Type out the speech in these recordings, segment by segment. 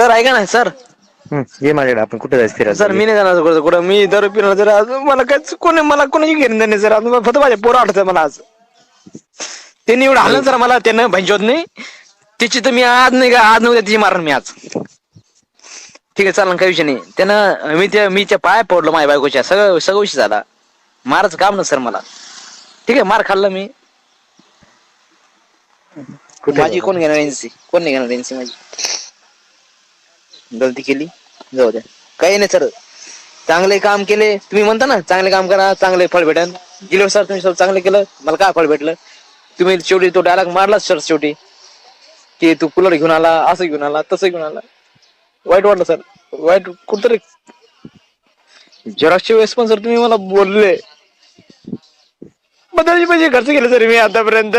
Sir ऐका ना sir. हं, ये माझ्याकडे आपण कुठे जायचं फिरायला? सर मी नाही जाणार कुठं कुठं. मी दारू पिणार जर अजून मला काय कोणी मला कोणी घेणं देणं नाही सर. अजून फक्त माझ्या पोरं आठवत मला आज. त्यांनी एवढं हाणलं सर मला त्यानं भंजोत नाही तिची तर मी आज नाही का आज नव्हत्या तिची मारण मी आज. ठीक आहे चालेल काही विषय नाही. त्यानं मी त्या मी त्या पाय पडलो माझ्या बायकोच्या. सगळं सगळं विषय झाला. मारायचं काम ना सर मला. ठीक आहे मार खाल्लं मी. कुठे? माझी कोण घेणार एनसी कोण नाही घेणार एनसी माझी? गलती केली? जाऊ द्या. काही नाही सर. चांगले काम केले. तुम्ही म्हणता ना चांगले काम करा चांगले फळ भेटन. गेले सर तुम्ही सर चांगले केलं मला काय फळ भेटलं? तुम्ही शेवटी तो डायलॉग मारला सर शेवटी. की तू कूलर घेऊन आला असं घेऊन आला तसं घेऊन आला. वाईट वाटलं सर. वाईट कुठतरी. झेरॉक्सच्या वेळेस पण सर तुम्ही मला बोलले. बदलचे पैसे खर्च केले सर मी आतापर्यंत.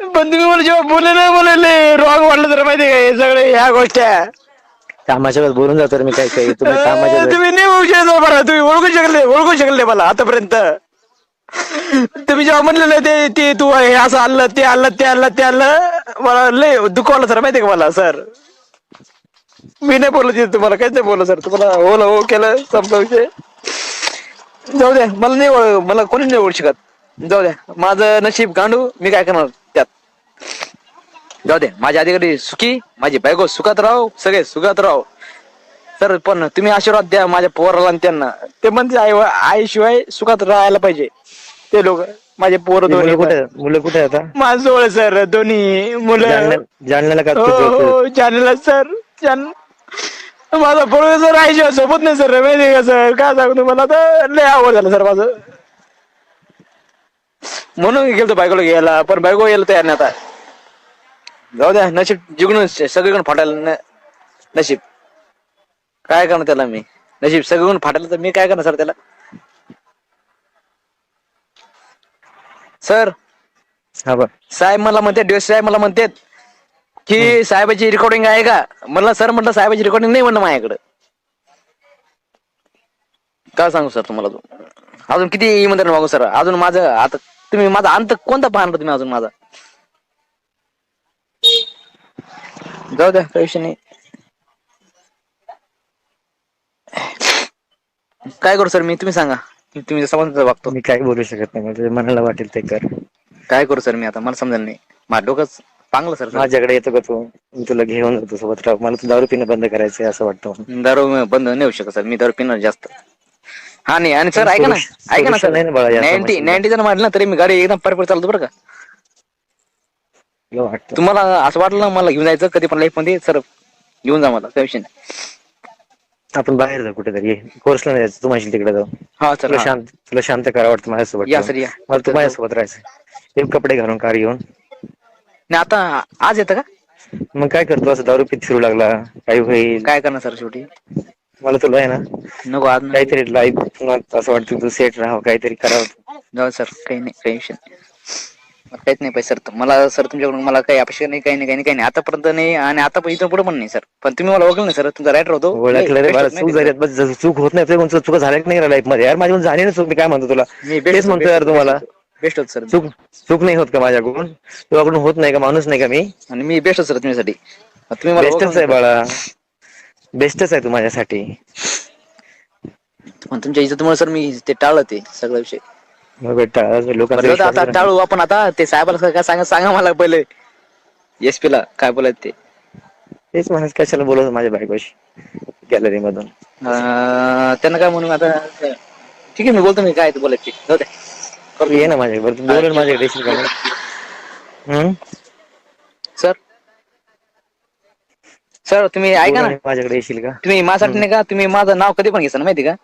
पण तुम्ही मला जेव्हा बोलले नाही बोलले. रॉंग वाटलं तर माहिती का हे सगळे ह्या गोष्टी. कामाच्या बोलून जातो रे मी काय काय तुम्ही कामाच्या वेळेस तुम्ही नाही ओळखू शकत बरं तुम्ही ओळखू शकले ओळखू शकले मला आतापर्यंत. तुम्ही जेव्हा म्हणलेलं ते ते तू हे असं आणलं ते आणलं ते आणलं ते आणलं मला लय दुखवलं सर माहिती का मला सर? मी नाही बोललो तिथे तुम्हाला काहीच नाही बोललो सर तुम्हाला हो ना हो केलं संपला विषय. जाऊ द्या मला नाही मला कोणी नाही ओळख शकत. जाऊ द्या माझं नशीब गांडू मी काय करणार त्यात? जाऊ दे माझ्या अधिकारी सुखी माझी बायको सुखात राहो सगळे सुखात राहो. सर पण तुम्ही आशीर्वाद द्या माझ्या पोराला आणि त्यांना. ते म्हणते आई आईशिवाय सुखात राहायला पाहिजे. ते लोक माझे पोरं दोन्ही मुलं कुठे? मुलं कुठे आता? माझं सर दोन्ही मुलं. जालन्या- जालन्याला का हो हो जाणलं सर जान माझा पोरग सर आईशिवाय सोबत नाही सर माहिती का सर? काय सांगू तुम्हाला? तर लय आवड झालं सर माझं. म्हणून गेलो बायकोला घ्यायला पण बायको यायला तयार नाही आता. जाऊ द्या नशीब जिंकून सगळीकडून फाटायला नशीब. काय करणार त्याला मी? नशीब सगळीकडून फाटायला तर मी काय करणार सर त्याला? सर हा साहेब मला म्हणते दिवस साहेब मला म्हणतात की साहेबाची रेकॉर्डिंग आहे का? म्हणलं सर म्हटलं साहेबाची रेकॉर्डिंग नाही म्हणलं माझ्याकडं. काय सांगू सर तुम्हाला अजून? अजून किती इमंत्रण मागू सर? अजून माझं आता तुम्ही माझा अंत कोणता पाहणार तुम्ही अजून माझा? जाऊ द्या काही विषय नाही. काय करू सर मी तुम्ही सांगा. तुम्ही समजा वागतो. मी काय बोलू शकत नाही म्हणजे मनाला वाटेल ते कर. काय करू सर मी आता? मला समजेल नाही. माझं डोकंच चांगलं सर माझ्याकडे येतो का तू? मी तुला घेऊन जातो सोबत. मला तू दारू पिणं बंद करायचंय असं वाटतं दारू बंद नाही होऊ शकत सर मी दारू पिणार जास्त. हा नाही आणि सर ऐका ना ऐका ना सर. नाईन्टी. नाईन्टी जर मारलं ना तरी मी गाडी एकदम परफेक्ट चालतो बरं का. वाटतं. तुम्हाला असं वाटलं ना मला घेऊन जायचं कधी पण लाईफमध्ये सर घेऊन जा मला काही विषय नाही. आपण बाहेर जाऊ कुठेतरी. कोर्सला नाही जायचं तू माझी तिकडे जाऊ. हा सर तुला हा. शांत तुला शांत करा वाटतं माझ्यासोबत या. सर या. मला तू माझ्यासोबत राहायचं. एक कपडे घालून कार घेऊन. नाही आता आज येतं का? मग काय करतो? असं दारू पित फिरू लागला. काही होईल. काय करणार सर शेवटी? मला तुला आहे ना. नको आज नाही. काहीतरी लाईफ असं वाटतं तू सेट राहावं काहीतरी करावं. जाऊ सर काही नाही काही विषय नाही. काहीच नाही पाहिजे सर. मला सर तुमच्याकडून मला काही अपेक्षा नाही काही नाही काही नाही काही नाही. आतापर्यंत नाही आणि आता पण इथं पुढे पण नाही सर. पण तुम्ही मला ओळखलं नाही सर. तुमचा राईट होतो. ओळखलं रे मला चूक झाली. बस जसं चूक होत नाही तुझ्या चूक झाल्या नाही लाईफमध्ये. यार माझ्याकडून झाली ना चूक मी काय म्हणतो तुला. मी तेच म्हणतो यार तुम्हाला. बेस्ट होत सर. चूक चूक नाही होत का माझ्याकडून? तुझ्याकडून होत नाही का? माणूस नाही का मी? आणि मी बेस्ट सर तुमच्यासाठी. तुम्ही मला बेस्टच आहे बाळा. बेस्टच आहे तू माझ्यासाठी. पण तुमच्या इज्जतमुळे सर मी ते टाळलं ते सगळा विषय. आता. टाळू आपण आता? ते साहेबाला काय सांगा सांगा मला पहिले. एस ला काय बोलायचं ते? तेच म्हणत कशाला बोलत माझ्या बायकोशी? गॅलरी मधून अं, त्यांना काय म्हणून आता ठीक आहे मी बोलतो मी काय ते बोलायचं ते. जाऊ द्या. तू ये ना माझ्याकडे तू माझ्याकडे येशील का? हम्म? सर? सर तुम्ही ऐका ना. माझ्याकडे येशील का? तुम्ही माझ्यासाठी नाही का तुम्ही माझं नाव कधी पण घेसा माहिती का?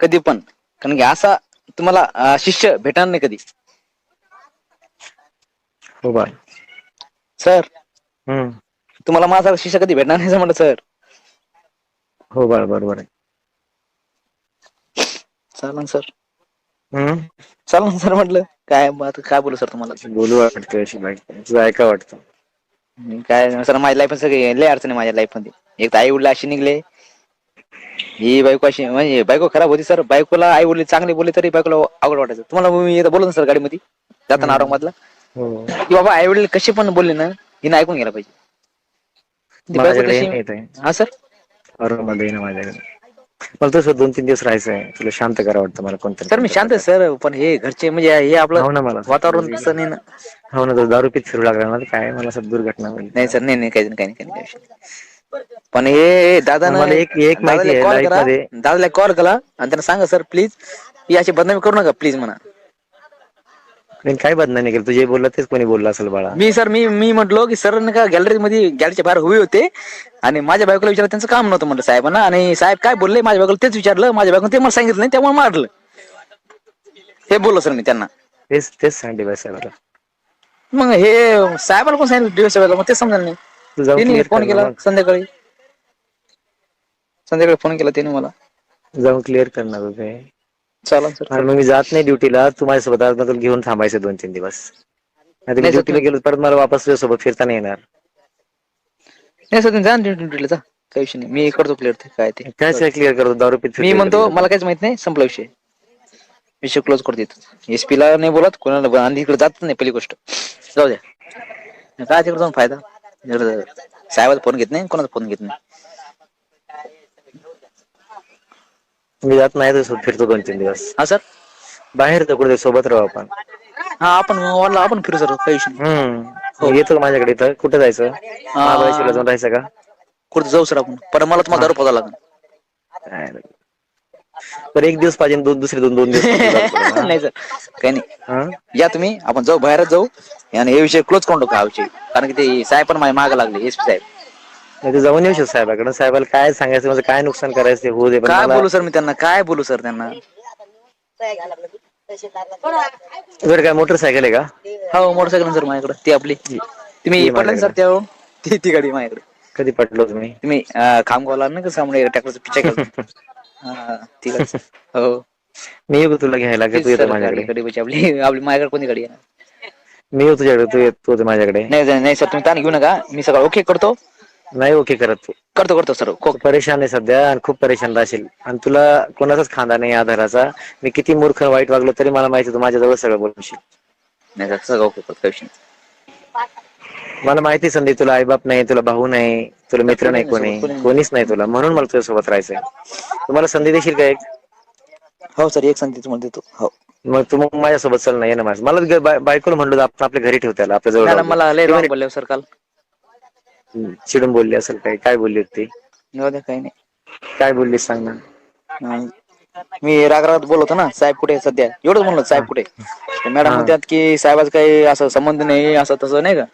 कधी पण. कारण की असा तुम्हाला शिष्य भेटणार नाही कधी. हो बा सर. हम्म. तुम्हाला माझा शिष्य कधी भेटणार नाही म्हटलं सर. हो बाळ बरोबर आहे चालन सर. हम्म. चालन सर म्हटलं. काय आता काय बोलू सर तुम्हाला? बोलू वाटतं अशी तुझं ऐका वाटतं. मी काय सर माझ्या लाईफ सगळे लय अडचण आहे माझ्या लाईफमध्ये. एक तर आई वडील अशी निघले ही बायको अशी म्हणजे बायको खराब होती सर. बायकोला आई वडील चांगले बोलले तरी बायकोला अवघड वाटायचं. तुम्हाला मी एकदा बोललो ना सर गाडीमध्ये जाताना औरंगाबादला. हो. की बाबा आई वडील कसे पण बोलले ना हिनं ऐकून घ्यायला पाहिजे. ती बायको माझ्याकडे तशी- नाही येत आहे हा सर? मध्ये ये ना माझ्याकडे. मला तसं दोन तीन दिवस राहायचं आहे तुला शांत करा वाटतं मला कोणतरी. सर मी शांत आहे सर. पण हे घरचे म्हणजे हे हो आपलं ना मला. वातावरण तसं नाही ना. हो ना तो दारू पीत फिरू लागला ना तर काय? मला असं दुर्घटना होईल नाही सर नाही काही नाही काही नाही, काही नाही. पण हे दादा मला एक- एक माहिती आहे, कॉल life करा. मध्ये- दादाला कॉल करा आणि त्यांना सांगा सर प्लीज ही अशी बदनामी करू नका प्लीज म्हणा. नाही काय बदनामी नाही केलं तुझे बोलला तेच कोणी बोललं असेल बाळा? मी सर मी मी म्हटलो की सर का गॅलरी मध्ये गॅलरीच्या बाहेर उभे होते आणि माझ्या बायकोला विचारलं त्यांचं काम नव्हतं म्हटलं साहेबांना. आणि साहेब काय बोलले? माझ्या बायकोला तेच विचारलं. माझ्या बायकोला ते मला सांगितलं नाही त्यामुळे मारलं. हे बोललो सर मी त्यांना. तेच तेच सांगते साहेबाला. मग हे साहेबाला कोण सांगितलं? दिवस मग ते समजायला नाही. फोन केला. संध्याकाळी. संध्याकाळी फोन केला त्याने मला. जाऊन क्लिअर करणार होते चालन सर मग मी जात नाही ड्युटीला तू माझ्यासोबत आज तुला घेऊन थांबायचं दोन तीन दिवस. नाही नाही, sir, ड्युटीला गेलो परत मला वापस तुझ्यासोबत फिरता नाही येणार. नाही सर जा ड्युटीला जा. काही विषय नाही. मी करतो क्लिअर ते. काय ते. काय क्लिअर करतो? दारू पीत मी फिरतोय म्हणतो. मला काहीच माहीत नाही. संपला विषय. विषय क्लोज करतो इथं एसपी ला नाही बोलत कोणाला आणि इकडे जात नाही पहिली गोष्ट. जाऊ द्या. काय तिकडे जाऊन फायदा? साहेबाचा फोन घेत नाही कोणाचा फोन घेत नाही. मी जात नाही फिरतो दोन तीन दिवस. हा सर? बाहेर तर कुठे सोबत राहू आपण. हा आपण वाढला आपण फिरू सर. काही विषय नाही. हम्म. मग येतो का माझ्याकडे इथं? कुठे जायचं? महाबळेश्वरला जाऊन राहायचं का? कुठं जाऊ सर आपण? पण मला तुम्हाला दारू पोजा लागेल. रे. बरं एक दिवस पाहिजे दोन दुसरे दोन दोन दिवस. नाही सर. काही नाही. हा? या तुम्ही आपण जाऊ बाहेरच जाऊ. आणि हे विषय क्लोज करून टाकू हा विषय. कारण की ते साहेब पण माझ्या मागे लागले एसपी साहेब. नाही तर जाऊन येऊ शकतो साहेबाकडे साहेबाला काय सांगायचं माझं काय नुकसान करायचं ते होऊ दे पण काय मला- बोलू सर मी त्यांना? काय बोलू सर त्यांना? तुझ्याकडे काय मोटरसायकल आहे का? हो मोटरसायकल सर माझ्याकडे. ती आपली. तुम्ही ती पडला सर माझ्याकडे. त्यावरून ती ती गाडी माझ्याकडे. कधी पटलो तुम्ही? तुम्ही अं, खामगावला ना का सामने ट्रॅक्टरचा पिच्छा केला हा, गाडी हो. मी येऊ तुला घ्यायला का? तू येतो माझ्याकडे. आपली आपली माझ्याकडे गाडी आहे मी येऊ तुझ्याकडे तू येत तू माझ्याकडे. नाही नाही नाही, सर तुम्ही ताण घेऊ नका. मी सगळं ओके करतो. नाही ओके करत तू. करतो करतो सर खूप परेशान आहे सध्या आणि खूप परेशान राहशील. आणि तुला कोणाचाच खांदा नाही आधाराचा. मी किती मूर्ख आणि वाईट वागलो तरी मला माहिती आहे तू माझ्याजवळ सगळं बोलशील. नाही सर सगळं ओके करतो काही विषय नाही. मला माहिती आहे संदीप तुला आईबाप नाही तुला भाऊ नाही. तुला मित्र नाही कोणी कोणीच नाही तुला म्हणून मला तुझ्यासोबत राहायचंय. तुम्हाला संधी देशील का एक? हो सर एक संधी तुम्हाला देतो. हो. मग तू मग माझ्यासोबत चल ना ये ना माझं मला ग- बाय- बायकोला म्हणलो आपण आपल्या घरी ठेवतायला आपल्या जवळ. मला लय रॉंग बोलले सर काल. "हम्म, चिडून बोलली असेल काय काय बोलली होती? ती जाऊ द्या काही नाही. काय बोलली सांग ना. नाही. मी राग रागात बोलतो ना साहेब कुठे आहे सध्या? एवढंच म्हणलं साहेब कुठे मॅडम हा. म्हणतात की साहेबाचं काही असं संबंध नाही असं तसं नाही का?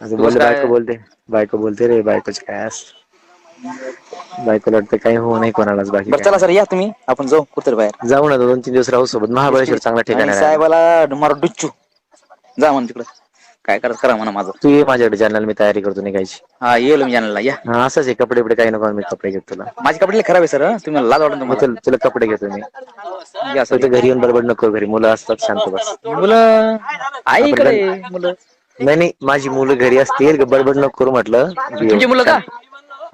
असं काय- बायको बोलते. बायको बोलते रे बायकोच काय अस बायकोला वाटतं काही होऊ नाही कोणालाच बाकी बरं. चला सर या तुम्ही. आपण जाऊ कुठतरी बाहेर. जाऊ ना दोन तीन दिवस राहू सोबत. महाबळेश्वर चांगला ठिकाण आणि आहे. साहेबाला मारा डुच्चू. जा म्हणा तिकडं. काय करत करा म्हणा माझं. तू ये माझ्याकडे जालन्याला मी तयारी करतो निघायची. हा येईल मी जाण्याला या. हा असंच आहे कपडे बिपडे काही नको मी कपडे घेतो तुला. माझे कपडे लय खराब आहे सर तुम्ही लाज वाटत मग तुम्हाला. तुला तुला कपडे घेतो मी. या सर फक्त घरी येऊन बडबड नको घरी. मुलं असतात शांत बस. मुलं? आई इकडे आहे, मुलं. नाही नाही माझी मुलं घरी असतील बडबड नको करू म्हटलं तुमची मुलं का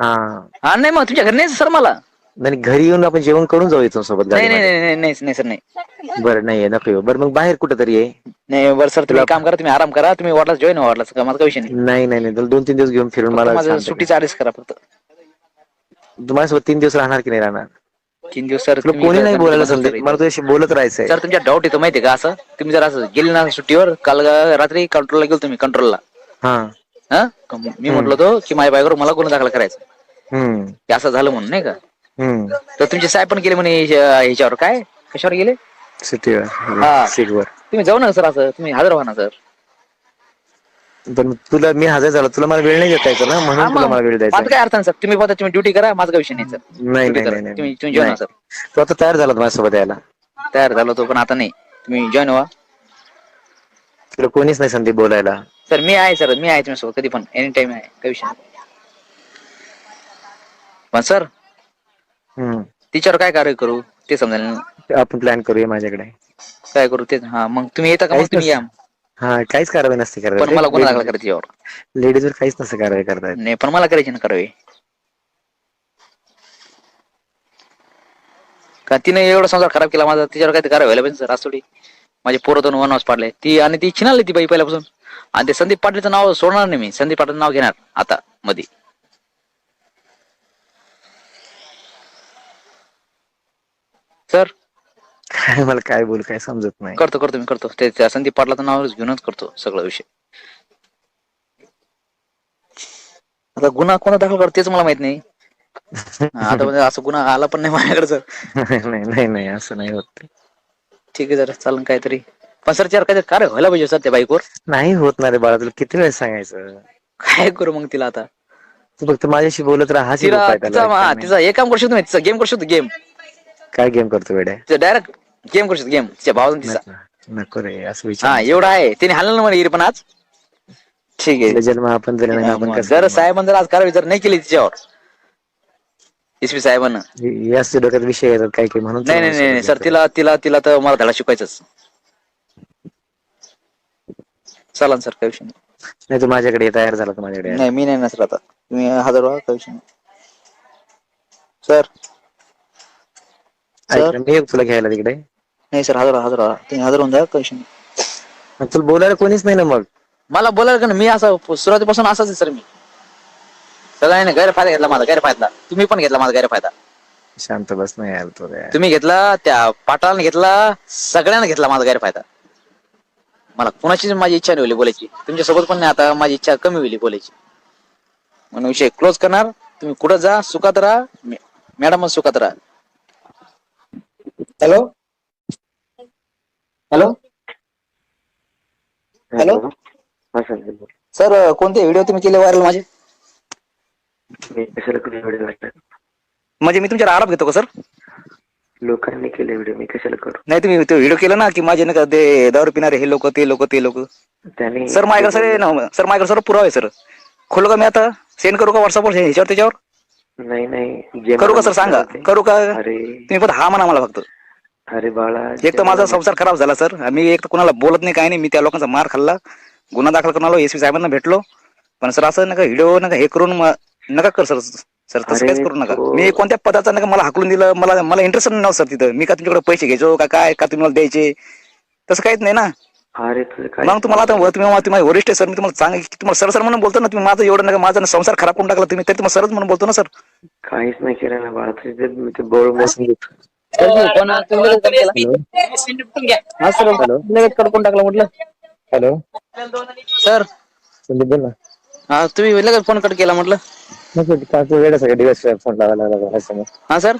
हा हा नाही मग तुमच्या घरी नाही सर मला नाही घरी येऊन आपण जेवण करून जाऊ इथून सोबत नाही नाही. नाही नाही नाही सर नाही बरं नाही नको येऊ. बरं मग बाहेर कुठं तरी आहे नाही बरं सर तुम्ही काम करा तुम्ही आराम करा तुम्ही वाटला जॉईन व्हा वाटला माझा काही विषय नाही नाही नाही नाही तुला दोन तीन दिवस घेऊन फिरून मला माझं शांत कर. सुट्टीचा आदेश करा फक्त तुम्हाला तीन दिवस राहणार की नाही राहणार तीन दिवस सर तुला कोणी नाही बोलायला समजेल मला तुझ्याशी बोलत राहायचंय. सर तुमच्या डाऊट येतो माहितीये का असं? तुम्ही जर असं गेले ना सुट्टीवर काल गा- रात्री कंट्रोलला गेलो तुम्ही कंट्रोलला हा. हा? मी म्हटलं होतो की माझ्या बायकोवर मला गुन्हा दाखल करायचा. हम्म. हे असं झालं म्हणून नाही का? हम्म. तर तुमचे साहेब पण गेले म्हणे ह्याच्या- ह्याच्यावर काय? कशावर गेले? सिटीवर हा. सीटवर. तुम्ही जाऊ ना सर असं तुम्ही हजर व्हा ना सर. पण तुला मी हजर झालो तुला मला वेळ नाही देता येतो ना म्हणून तुला मला वेळ द्यायचा माझं काय अर्थ नाही सर? तुम्ही बघा तुम्ही ड्युटी करा माझा काही विषय नाही सर. नाही ड्युटी नाही करा. नाही तुम्ही नाही. तुम्ही जॉईन व्हा नाही. सर. तू आता तयार झाला माझ्यासोबत यायला. तयार झालो तो पण आता नाही. तुम्ही जॉईन व्हा. तुला कोणीच नाही संदीप बोलायला. सर मी आहे सर. मी आहे तुमच्यासोबत कधी पण एनी टाइम आहे. काही विषय नाही. पण सर हम्म. तिच्यावर काय कार्य करू ते समजायला नाही. आपण प्लॅन करूया माझ्याकडे. काय करू ते हा मग तुम्ही येता का? मग तुम्ही या. हा काहीच कारवाई नसते पण मला गुन्हा दाखल करायला लेडीज वर काहीच नसते कारवाई करतायत नाही पण मला करायची ना करावे का तिने एवढा संसार खराब केला माझा तिच्यावर काही कारवाई व्हायला पाहिजे सर थोडी. माझे पोरं दोन वनवास पाडले. ती आणि ती छिनाली ती बाई पहिल्यापासून. आणि ते संदीप पाटीलचं नाव सोडणार नाही मी. संदीप पाटील नाव घेणार आता मध्ये सर काय मला काय बोल काय समजत नाही. करतो करतो मी करतो. ते त्या संदीप पाटलाचं नाव घेऊनच करतो सगळा विषय. आता गुन्हा कोणा दाखल करतो तेच मला माहीत नाही. हा, आता म्हणजे असं गुन्हा आला पण नाही माझ्याकडे सर नाही नाही नाही असं नाही होत. ठीक आहे जरा चालन काहीतरी. पण सर चार काहीतरी कार्य व्हायला पाहिजे सर त्या बाईकवर. नाही होत ना रे बाळा तुला किती वेळ सांगायचं? काय करू मग तिला आता? तू फक्त माझ्याशी बोलत राहा हाच तिला उपाय तिचा हा. तिचा एक काम करू शकतो गेम करू शकतो गेम काय गेम करतो वेड्या? डायरेक्ट गेम करू शकतो गेम तिच्या भावाचा तिचा. नको- रे असं हा विचार एवढा आहे. तिने हाणलं ना मला पण आज. ठीक आहे. तिला जन्म आपण दिला नाही आपण कसं जर साहेबांनी जर आज कारवाई जर नाही केली तिच्यावर पी साहेबांना. हे- डोक्यात विषय येतात काय काय म्हणून नाही नाही नाही सर. तिला तिला तिला तर मला धडा शिकवायचाच. चालन सर काही विषय नाही. नाही तू माझ्याकडे ये, तयार झाला तू माझ्याकडे ये. नाही मी नाही ना सर आता. तुम्ही हजर व्हा काही विषय नाही. सर ऐक? ना, मी तुला घ्यायला तिकडे. नाही सर हजर हजर तुम्ही हजर होऊन जा नाही मग तुला बोलायला कोणीच नाही ना मग. मला बोलायला का नाही, मी असं सुरुवातीपासून असाच आहे सर मी. सगळ्यांनी गैरफायदा घेतला माझा गैरफायदा. तुम्ही पण घेतला माझा गैरफायदा. शांत बस नाही यार तो रे. तुम्ही घेतला त्या पाटाळाने घेतला सगळ्यांना घेतला माझा गैरफायदा. मला कुणाचीच माझी इच्छा नाही होली बोलायची. तुमच्यासोबत पण नाही आता माझी इच्छा कमी होली बोलायची. म्हणून विषय क्लोज करणार. तुम्ही कुठं जा सुखात राहा. मॅडम सुखात राहा. हॅलो? हॅलो? हॅलो? हा, बोल. सर कोणते व्हिडिओ तुम्ही केले व्हायरल माझे? मी कशाला कधी व्हिडिओ लागतात म्हणजे मी तुमच्यावर आरोप घेतो का सर? लोकांनी केले व्हिडिओ मी कशाला करू? नाही तुम्ही ते व्हिडिओ केला ना की माझे नका ते दारू पिणारे हे लोक ते लोक ते लोक. त्याने सर माझ्याकडे सर ना सर माझ्याकडे सर पुरावा आहे सर. खोलू का मी आता? सेंड करू का व्हॉट्सअपवर ह्याच्यावर त्याच्यावर? नाही नाही. जे करू का मला सर सांगा. ते- करू का? अरे. तुम्ही पण हा म्हणा मला फक्त. अरे बाळा एक तर माझा संसार खराब झाला सर. मी एक तर कुणाला बोलत नाही काय नाही. मी त्या लोकांचा मार खाल्ला. गुन्हा दाखल करून आलो एसपी साहेबांना भेटलो. पण सर असं नका व्हिडिओ नका हे करून नका कर सर. सर तसं काहीच करू नका. मी कोणत्या पदाचा नका मला हाकलून दिलं मला मला इंटरेस्ट नव्हतं सर तिथं. मी का तुमच्याकडे पैसे घ्यायचो का काय का तुम्ही मला द्यायचे? तसं काहीच नाही ना. अरे मग तुम्हाला आता तुम्ही मला- तुम्ही वरिष्ठ आहे सर. मी तुम्हाला सांग तुम्हाला सर सर म्हणून बोलतो ना तुम्ही माझं एवढं नका माझा संसार खराब करून टाकला तुम्ही तरी तुम्हाला सरच म्हणून बोलतो ना सर. काहीच नाही केलं ना बाळा. ते बोळ कडकून टाकला. म्हटलं. हॅलो. सर. संदीप बोल ना. हा तुम्ही लगेच फोन कट केला म्हटलं. नको का तू वेळ सगळं डिवाइस फोन लावायला लागला होता हा सर?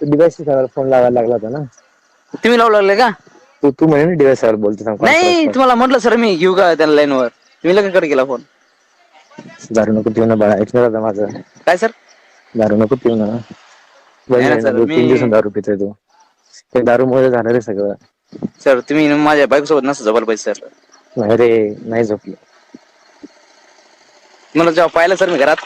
तू डिवाइस फोन लावायला लागला होता ना. तुम्ही लावू लागले का? तू तू म्हणे डिवाइस बोलतो सांग नाही तुम्हाला म्हटलं सर मी घेऊ का त्या लाईन वर तुम्ही लगेच कट केला फोन. दारू नको पिऊ ना बाळा ऐकणार होता माझं. काय सर? दारू नको पिऊ ना. दोन- तीन दिवसून दारू पितोय तू. ते दारू मुळे झालं रे सगळं. सर तुम्ही माझ्या बाईक सोबत नसं जबाल पाहिजे सर. नाही रे नाही झोपलो. मला जेव्हा पाहिलं सर मी घरात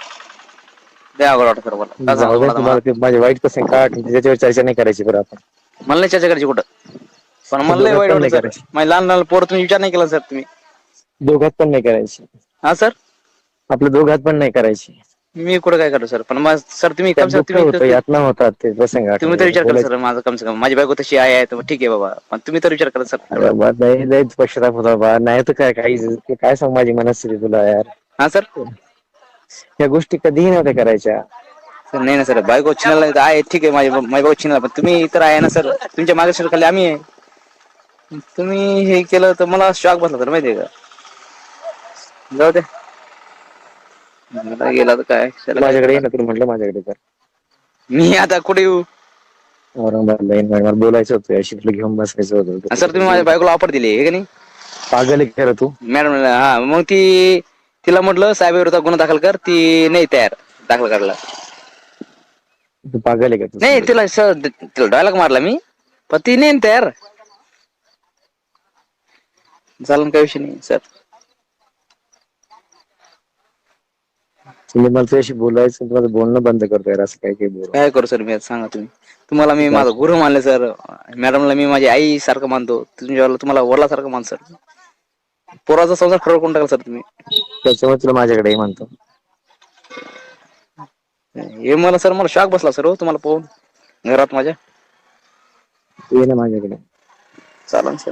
द्या अवघड वाटत सर मला. का जाऊ सांगू दे, मला तुम्हाला ते माझे वाईट कसं काढ त्याच्यावर चर्चा नाही करायची बरं आपण. मला नाही चर्चा करायची कुठं. पण मला लय वाईट सर. माझ्या लहान लहान पोरं तुम्ही विचार नाही केला सर तुम्ही. दोघात पण नाही करायची. हा सर? आपल्या दोघात पण नाही करायची. मी कुठं काय करू सर? पण मग सर तुम्ही कम से दुःख कम होतं तुम्ही यातना होतात ते प्रसंग आठवले. तुम्ही तर विचार करा बोलायचं. सर माझं कम से कम. माझी बायको तशी आहे तर ठीक आहे बाबा. पण तुम्ही तर विचार करा सर अरे बा, लय लय पश्चाताप होता बा नाही तर काय काही काय सांग माझी मनस्थिती तुला यार? हा सर? या गोष्टी कधीही नव्हत्या करायच्या. सर नाही ना सर. बायको चिनाला आहे ठीक आहे माझी माझी बायको चिनाला पण तुम्ही तर आहे ना सर. तुमच्या मागे सर खाली आम्ही आहे. तुम्ही हे केलं तर मला शॉक बसला तर माहितीये का? जाऊ दे. आता गेला तर काय? त्याला काय माझ्याकडे ये ना तुला म्हटलं माझ्याकडे तर मी आता कुठे येऊ? औरंगाबादला येईन मला बोलायचं होतं याशी तुला घेऊन बसायचं होतं सर तुम्ही माझ्या बायकोला ऑफर दिली हे का नाही? पागल आहे खरं तू. मॅडम हा मग ती तिला म्हटलं साहेब विरोधात गुन्हा दाखल कर ती नाही तयार दाखल करायला. तू पागल आहे का तू? नाही तिला सर तिला डायलॉग मारला मी पण ती नाही ना तयार. चालन काही विषय नाही सर. तुम्ही मला तुझ्याशी बोलायचं तुला बोलणं बंद करतो यार असं काय काय बोल. काय करू सर मी आता? सांगा तुम्ही. तुम्हाला मी माझा गुरु मानले सर. मॅडमला मी माझी आई सारखं मानतो. तुमच्या तुम्हाला वडला सारखं मान सर. पोराचा संसार खरं कोण टाकाल सर तुम्ही. त्याच्यामुळे तुला माझ्याकडे म्हणतो हे मला सर मला शॉक बसला सर हो तुम्हाला पाहून. घरात माझ्या. तू ये ना माझ्याकडे. चालन सर.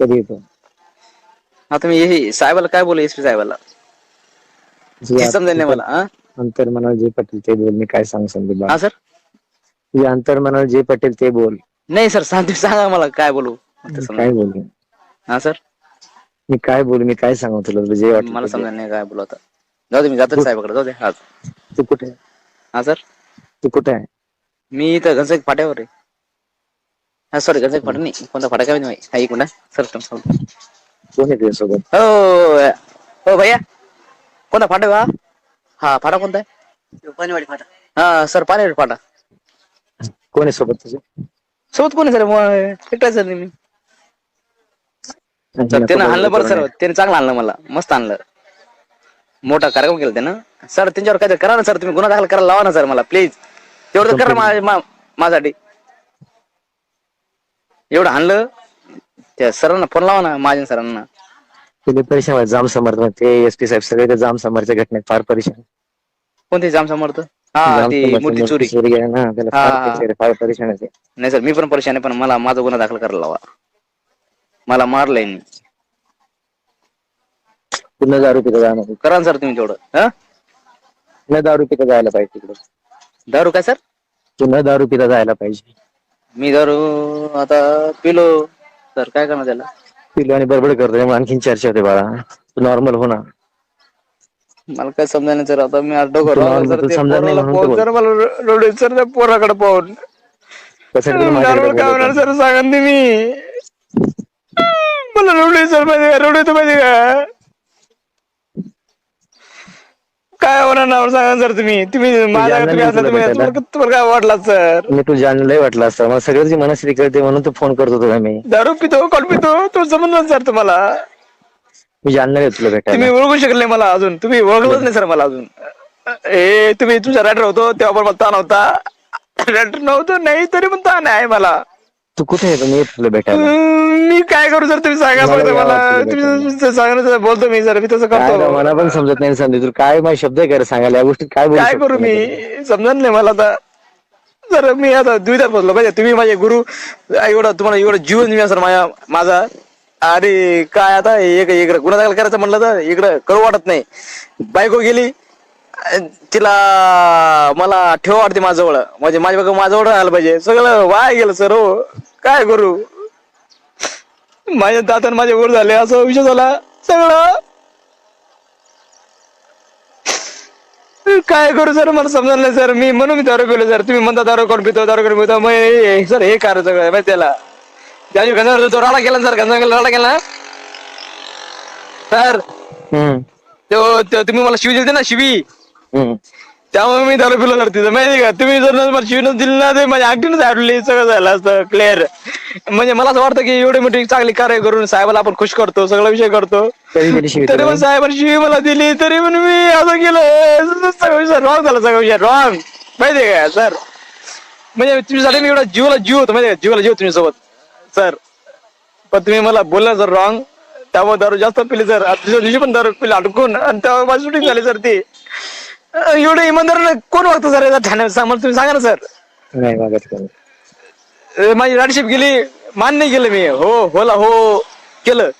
कधी येतो? आता मी हे साहेबाला काय बोलू एस पी साहेबाला? ते समजेल नाही मला हा? अंतर मनाला जे पटेल ते बोल मी काय सांग संदीप हा. सर? तुझ्या अंतर मनाला जे पटेल ते बोल. नाही सर सांग तुम्ही सांगा मला काय बोलू? आता मी समजा. काय बोलू? हा सर? मी काय बोलू मी काय सांगू तुला? तुला जे मला ते. समजा नाही काय बोलू आता. जाऊ दे मी जातो साहेबाकडे जाऊ दे हा तू कुठे? आहे? हा सर? तू कुठे आहे? मी इथं घनसाई फाट्यावर आहे. हा सॉरी घनसाई फाटा नाही कोणता फाटा काय माहिती? हा एक मिनिट सर कोण आहे तुझ्यासोबत? हो हो भैया. कोणता फाटा आहे हा? हा फाटा कोणता आहे? पाणीवाडी फाटा हा सर पाणी फाटा कोण आहे सोबत तुझे? सोबत कोणी सर? एकटाच सर मी. सर त्यानं आणलं बरं सर. त्याने चांगलं आणलं मला. मस्त आणलं मोठा कार्यक्रम केला त्यानं. सर त्यांच्यावर काहीतरी करा ना सर. तुम्ही गुन्हा दाखल करायला लावा ना सर मला प्लीज. तेवढं तर करा मा- मा- माझ्यासाठी. एवढं आणलं त्या सरांना फोन लावा ना माझ्या सरांना. तुला परेशान जाम समर्थ. ते एस पी साहेब सगळे ते जाम समर्थच्या घटनेत फार परेशान. कोणते जाम समर्थ? हा जाम ती समर्थ मूर्ती चोरी. चोरी आहे ना त्याला हा, फार हा. परेशान आहे, फार परेशान आहे ते. नाही सर मी पण परेशान आहे पण मला माझा गुन्हा दाखल करायला लावा. मला मारलंय मी. तू न दारू पिता जाणार करा ना सर तुम्ही तेवढं. हा? न दारू पिता जायला पाहिजे तिकडे. दारू काय सर? तू न दारू पिता जायला पाहिजे. मी दारू आता पिलो. सर काय करणार त्याला? पिलो आणि बडबड करतो त्यामुळे आणखीन चर्चा होते बाळा. तू नॉर्मल हो ना. मला काय समजा नाही सर आता मी तुला राहिलं सर तू समजत नाही पोराला म्हणून पाहून तर सर मला रडू येत सर त्या पोराकडे पाहून. तुला माझ्याकडे काय होणार. सर सांगा तुम्ही मला रडू येत सर माहिती का? रडू येतं माहिती का? काय होणार सांगा सर तुम्ही. तुम्ही माझ्या जाणलं तुम्ही नाही असला तुला तुम्ही भेटायला. तुम्हाला तुम्हाला काय वाटला सर? मी तू लय वाटलं असतं. मला सगळ्याची मनस्थिती कळते म्हणून तू फोन करतो तुला मी? दारू पितो कॉल पितो तो समजलं सर तुम्हाला. मी जाणलं आहे तुला भेटायला. तुम्ही ओळखू शकले नाही मला अजून. तुम्ही ओळखलंच नाही सर मला अजून. ए तुम्ही तुमचा रायटर होतो तेव्हा पण मला ताण होता. रायटर नव्हतो नाही तरी पण ताण आहे मला. तू कुठे आहे? मी येतो तुला भेटायला. हम्म, मी काय करू सर तुम्ही सांगा मला फक्त मला तुम्ही तुमचं सांगा ना बोलतो मी सर मी तसं काय राव, मला करतो पण समजत नाही संधी तुला काय माझे शब्द आहे का सांगायला? या गोष्टी काय बोलू काय शकतो करू मी? समजत नाही मला आता. सर मी आता द्विधात बसलो पाहिजे तुम्ही माझे गुरु एवढं तुम्हाला एवढं जीवन दिला सर माझ्या माझा. अरे काय आता एक इकडं गुन्हा दाखल करायचं म्हणलं तर इकडं करू वाटत नाही. बायको गेली अं, तिला मला ठेव वाटते माझ्याजवळ. म्हणजे माझ्या बघा माझ्याजवळ राहायला पाहिजे. सगळं वाया गेलं सर हो. काय करू? माझ्या दातन माझे वर झाले असं विषय झाला. सगळं. काय करू सर? मला समजलं नाही सर. मी म्हणून मी दारू पिलो सर. तुम्ही म्हणता दारू कोण पितो दारू कोण पितो? मग हे- सर हे कारण सगळं माहिती त्याला. त्या दिवशी गंजा तो राडा केला सर. गंजा राडा केला सर. हम्म, तो तो तुम्ही मला शिवी दिली ना शिवी. त्यामुळे मी दारू पिलो तिथं माहिती का? तुम्ही जर मला दिली ना ते माझ्या अगदीच आडली सगळं झालं असतं क्लिअर म्हणजे मला असं वाटतं की एवढी मोठी चांगली कार्य करून साहेबाला आपण खुश करतो सगळा विषय करतो. तरी? पण साहेबांनी शिवी मला दिली तरी पण मी असं केलं. सगळं विषय रॉंग झाला सगळं विषय रॉंग माहितीये का सर? म्हणजे तुमच्यासाठी मी एवढा जीवाला जीव होतो माहितीये का? जीवाला जीव तुमच्यासोबत सर पण तुम्ही मला बोलला सर रॉंग त्यामुळे दारू जास्त पिली सर दुसऱ्या दिवशी पण दारू पिली अडकून. आणि तेव्हा माझी शूटिंग झाली सर ती. अं, एवढं इमानदार कोण वागतं सर याचा सांगा तुम्ही सांगा ना सर. नाही मागत कोणी. अं, माझी राडशिप गेली मान्य केलं मी. हो होला हो केलं.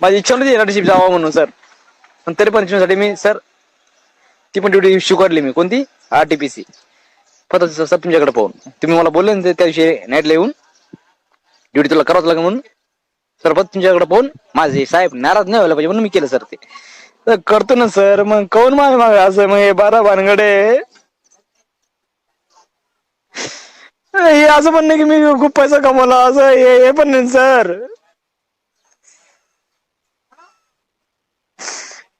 माझी इच्छा नव्हती राडशिप जावा म्हणून सर. पण तरी पण साठी मी सर ती पण ड्युटी स्वीकारली मी. कोणती? आरटीपीसी फक्त सर तुमच्याकडे पाहून. तुम्ही मला बोलले ना ते त्या दिवशी नाईटला येऊन ड्युटी तुला करावंच लागेल म्हणून. सर फक्त तुमच्याकडे पाहून. माझे साहेब नाराज नाही व्हायला पाहिजे म्हणून मी केलं सर ते. तर करतो ना सर. मग कोण माग माग? असं मग हे बारा भानगडे. हे असं पण नाही की मी खूप पैसा कमवला असं हे हे पण नाही सर.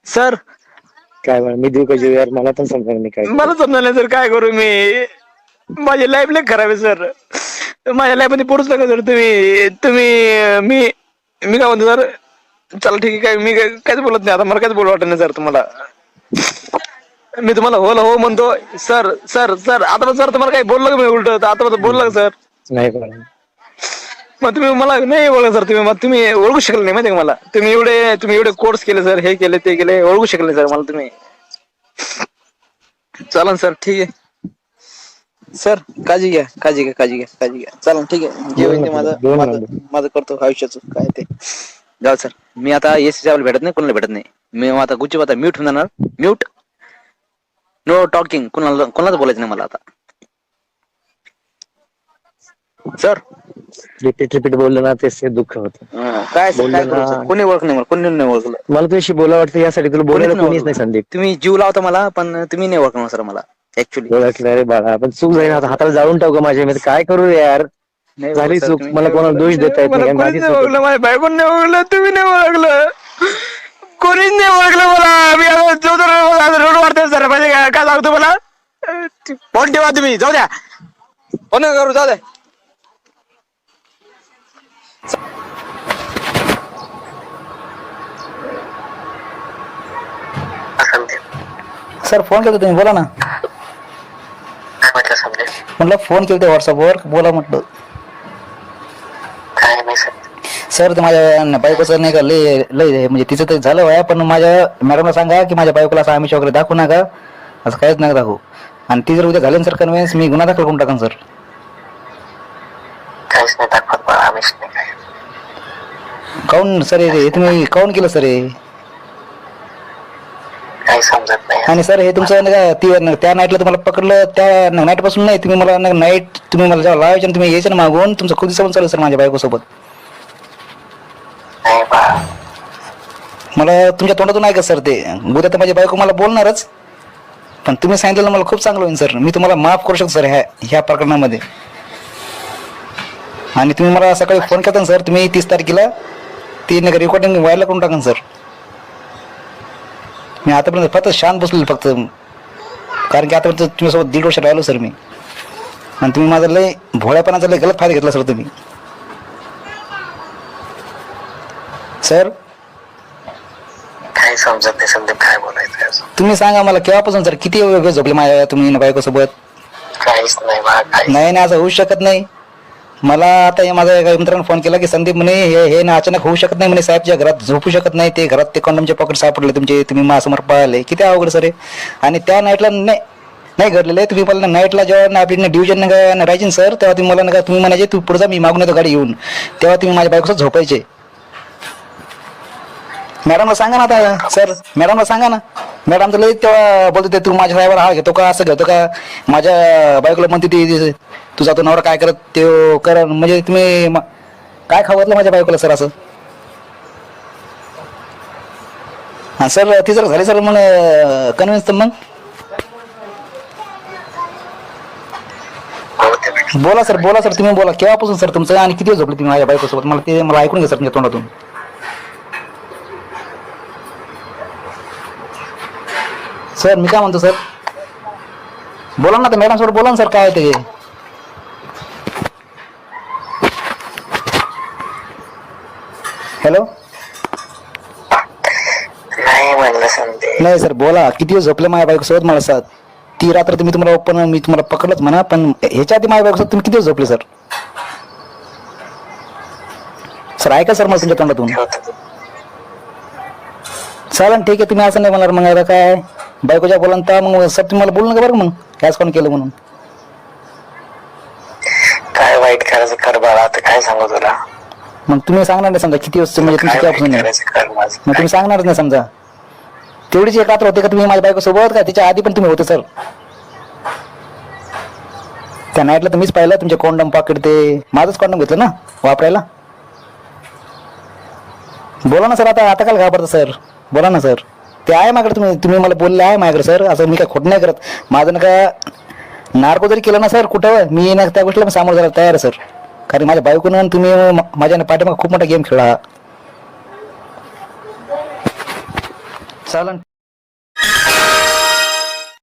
सर. काय बरं, मी देऊ का जीव यार मला पण समजा मी काय. मला समजा नाही सर. काय करू मी? माझी लाईफ लय खराब आहे सर. माझ्या लाईफमध्ये पोरूच नका सर. तुम्ही तुम्ही मी मी काय म्हणतो सर? चला ठीक आहे काय मी काय काहीच बोलत नाही. आता मला काहीच बोलू वाटत नाही सर तुम्हाला. मी तुम्हाला हो हो म्हणतो. सर सर सर आता सर तुम्हाला काही बोललं का मी उलट? आता पण बोललं का सर? नाही. मग तुम्ही मला नाही ओळख सर तुम्ही. मग तुम्ही ओळखू शकले नाही माहिती का मला? तुम्ही एवढे तुम्ही एवढे कोर्स केले सर हे केले ते केले ओळखू शकले सर मला तुम्ही. चालन सर ठीक आहे. सर काळजी घ्या काळजी घ्या काळजी घ्या काळजी घ्या. चालन ठीक आहे. जे होईल ते माझं दोन माझं नंबर. माझं करतो आयुष्याचं काय ते. जाऊ सर. मी आता एस सी भेटत नाही कोणाला भेटत नाही. मी आता गुच्ची आता म्यूट होऊन जाणार. म्यूट नो टॉकिंग कोणाला कोणालाच बोलायचं नाही मला आता. सर रिपीट रिपीट बोललं ना तेच ते दुःख होत. काय बोललो करू ना. कोणी ओळख नाही मला? कोणी नाही ओळखलं. मला तुझ्याशी बोला वाटतं यासाठी तुला कोणीच बोलायला नाही कोणीच नाही ओळखलं. संदीप. तुम्ही जीव लावता मला पण तुम्ही नाही ओळखणार सर मला. ऍक्च्युली ओळखलं रे बाळा पण चूक आता हाताला जाळून टाकू माझ्या? मी काय करू रे यार? झाली चूक. मला कोणाला दोष देता येत मला नाही कोणीच माझी नाही चूक. ओळखलं. माझ्या बायकोन नाही ओळखलं. तुम्ही नाही ओळखलं. कोणीच नाही ओळखलं मला. मी आता रोड- रोड वाढते सर म्हणजे काय काय सांगतो मला? फोन ठेवा तुम्ही. जाऊ द्या. फोन नका करू. जाऊ द्या. सर फोन केला तुम्ही. बोला ना. म्हटलं फोन केला व्हॉट्सअपवर बोला म्हटलं. काय नाही सर. सर ते माझ्या बायकोचं नाही का लय लय म्हणजे तिचं ते झालं आहे पण माझ्या मॅडमला सांगा की माझ्या बायकोला असं आमिष वगैरे दाखवू नका. असं काहीच नका दाखवू. आणि ती जर उद्या झाली ना सर कन्व्हिन्स मी गुन्हा दाखल करून टाकन सर. काहीच नाही दाखवत मला नाही काय. काऊन सर हे हे तुम्ही काऊन केलं सर हे? काही समजत नाही आणि सर हे तुमचं नाही का ती त्या नाईटला तुम्हाला पकडलं त्या नाईटपासून नाही तुम्ही मला नाईट तुम्ही मला जेव्हा लावायचे आणि तुम्ही यायचे ना मागून तुमचं खुदी संबंध चालू सर माझ्या बायकोसोबत. नाही बा. मला तुमच्या तोंडातून ऐका सर ते. उद्या तर माझी बायको मला बोलणारच. पण तुम्ही सांगितलेलं मला खूप चांगलं होईल सर. मी तुम्हाला माफ करू शकतो सर ह्या ह्या प्रकरणामध्ये. आणि तुम्ही मला सकाळी फोन करता ना सर तुम्ही तीस तारखेला ती नका रेकॉर्डिंग व्हायला करून टाका सर. मी आतापर्यंत फक्त शांत बसलो फक्त. कारण की आतापर्यंत तुमच्यासोबत दीड वर्ष राहिलो सर मी. आणि तुम्ही माझा लय भोळ्यापणाचा लय गलत फायदा घेतला सर तुम्ही. सर? काही समजत नाही समजेल काय बोलायचं तुम्ही सांगा मला केव्हापासून सर किती वेळ झोपले माझ्या तुम्ही बायकोसोबत काहीच नाही बा काही नाही नाही असं होऊ शकत नाही. मला आता हे माझ्या एका मित्राने फोन केला की संदीप म्हणे हे हे ना अचानक होऊ शकत नाही म्हणे साहेबच्या घरात झोपू शकत नाही ते घरात ते कॉन्डमचे पॉकेट सापडले तुमचे तुम्ही माझ्यासमोर पाहिले. किती अवघड सर आहे आणि त्या नाईटला नाही नाही घडलेलं आहे. तुम्ही मला नाईटला जेव्हा ना आपली डिव्हिजन राहायचे ना सर तेव्हा तुम्ही मला नका तुम्ही म्हणायचे तू पुढे जा मी मागून येतो गाडी येऊन तेव्हा तुम्ही माझ्या बायकोसोबत झोपायचे. मॅडमला सांगा ना आता सर मॅडमला सांगा ना. मॅडम तर लई तेव्हा बोलतो ते तू माझ्या ड्रायव्हर हा घेतो का असं घेतो का? माझ्या बायकोला म्हणते ती तुझा तो नवरा काय करत ते कर म्हणजे तुम्ही म- काय खावतलं माझ्या बायकोला सर असं? हा सर ती जर झाली सर मग कन्व्हिन्स तर मग. बोला सर बोला सर तुम्ही बोला. केव्हापासून सर तुमचं? आणि किती झोपले तुम्ही माझ्या बायकोसोबत? मला ते मला ऐकून घ्या सर तुमच्या तोंडातून. सर मी काय म्हणतो सर बोला ना तर मॅडम सोबत बोला ना सर काय ते? हॅलो नाही म्हणलं नाही सर बोला. किती दिवस झोपले माझ्या बायकोसोबत मला साथ ती रात्र तुम्ही तुम्हाला ओपन मी तुम्हाला पकडलंच म्हणा पण ह्याच्या आधी माझ्या बायकोसोबत तुम्ही किती दिवस झोपले सर सर ऐका सर मला तुमच्या तोंडातून. चालेल ठीक आहे तुम्ही असं नाही म्हणणार मग काय बायकोच्या बोला तर मग सर तुम्ही मला बोलू नका बरं मग? ह्याच कोण केलं म्हणून. काय वाईट करायचं कर बाळा आता काय सांगू तुला? मग तुम्ही सांगणार नाही समजा किती दिवस म्हणजे तुमची काय वाईट केव्हापासून आहे. करायचं कर माझं मग तुम्ही सांगणारच नाही समजा. तेवढीच एक रात्र होते का तुम्ही माझ्या बायको सोबत का त्याच्या आधी पण तुम्ही होते सर? त्या नाईटला तुम्हीच पाहिलं तुमचे कॉन्डम पाकिट ते. माझंच कॉन्डम घेतलं ना वापरायला? बोला ना सर आता आता काय घाबरता सर. बोला ना सर. ते आहे माझ्याकडे तुम्ही तुम्ही मला बोलले आहे माझ्याकडे सर. असं मी काय खोट नाही करत. माझं ना का नार्को जरी केलं ना सर कुठं मी ना त्या गोष्टीला सामोरं जायला तयार आहे सर. कारण माझ्या बायकोनं आणि तुम्ही माझ्या पाठीमागे खूप मोठा गेम खेळला चालन.